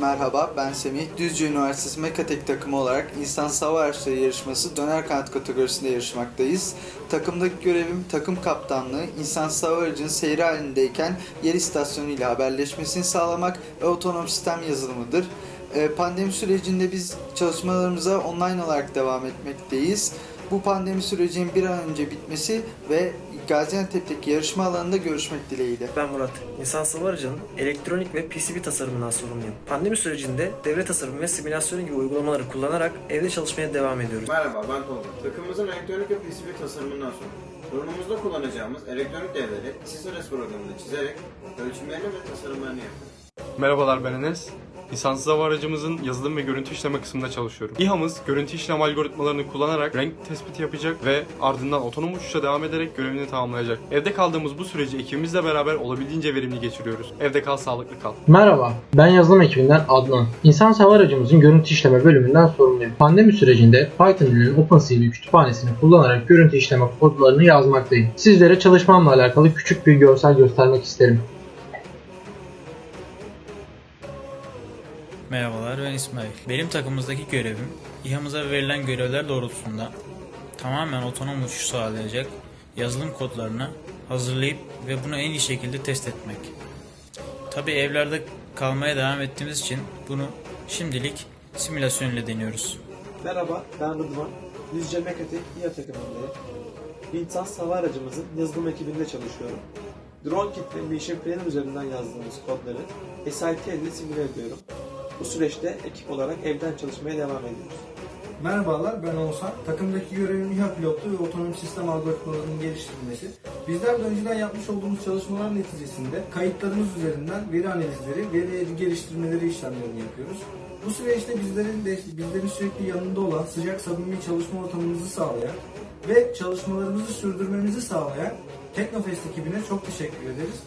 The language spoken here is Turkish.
Merhaba, ben Semih. Düzce Üniversitesi Mekatek takımı olarak İnsan Hava Araçları yarışması döner kanat kategorisinde yarışmaktayız. Takımdaki görevim takım kaptanlığı, insan hava aracının seyri halindeyken yer istasyonu ile haberleşmesini sağlamak ve otonom sistem yazılımıdır. Ee, Pandemi sürecinde biz çalışmalarımıza online olarak devam etmekteyiz. Bu pandemi sürecinin bir an önce bitmesi ve Gaziantep'teki yarışma alanında görüşmek dileğiyle. Ben Murat. İnsan hava aracının elektronik ve PCB tasarımından sorumluyum. Pandemi sürecinde devre tasarımı ve simülasyonu gibi uygulamaları kullanarak evde çalışmaya devam ediyoruz. Merhaba ben Tolga. Takımımızın elektronik ve PCB tasarımından sonra ürünümüzde kullanacağımız elektronik devreleri SysOS programında çizerek ölçümlerini ve tasarımlarını yapıyoruz. Merhabalar ben Enes. Lisanssız hava aracımızın yazılım ve görüntü işleme kısmında çalışıyorum. İHA'mız görüntü işlem algoritmalarını kullanarak renk tespiti yapacak ve ardından otonom uçuşa devam ederek görevini tamamlayacak. Evde kaldığımız bu süreci ekibimizle beraber olabildiğince verimli geçiriyoruz. Evde kal, sağlıklı kal. Merhaba, ben yazılım ekibinden Adnan. İnsan hava aracımızın görüntü işleme bölümünden sorumluyum. Pandemi sürecinde Python dilinin OpenCV kütüphanesini kullanarak görüntü işleme kodlarını yazmaktayım. Sizlere çalışmamla alakalı küçük bir görsel göstermek isterim. Merhabalar ben İsmail. Benim takımımızdaki görevim İHA'mıza verilen görevler doğrultusunda tamamen otonom uçuş sağlayacak yazılım kodlarını hazırlayıp ve bunu en iyi şekilde test etmek. Tabi evlerde kalmaya devam ettiğimiz için bunu şimdilik simülasyon ile deniyoruz. Merhaba, ben Rıdvan. Düzce Mekatek İHA takımındayım. Bintas hava aracımızın yazılım ekibinde çalışıyorum. Drone Kit ve Mission Planner üzerinden yazdığımız kodları SIT ile simüle ediyorum. Bu süreçte ekip olarak evden çalışmaya devam ediyoruz. Merhabalar ben Oğuzhan. Takımdaki görevim İHA pilotu ve otonom sistem algoritmalarının geliştirilmesi. Bizler de önceden yapmış olduğumuz çalışmalar neticesinde kayıtlarımız üzerinden veri analizleri, veri geliştirmeleri işlemlerini yapıyoruz. Bu süreçte bizlerin de, bizlerin sürekli yanında olan sıcak samimi çalışma ortamımızı sağlayan ve çalışmalarımızı sürdürmemizi sağlayan Teknofest ekibine çok teşekkür ederiz.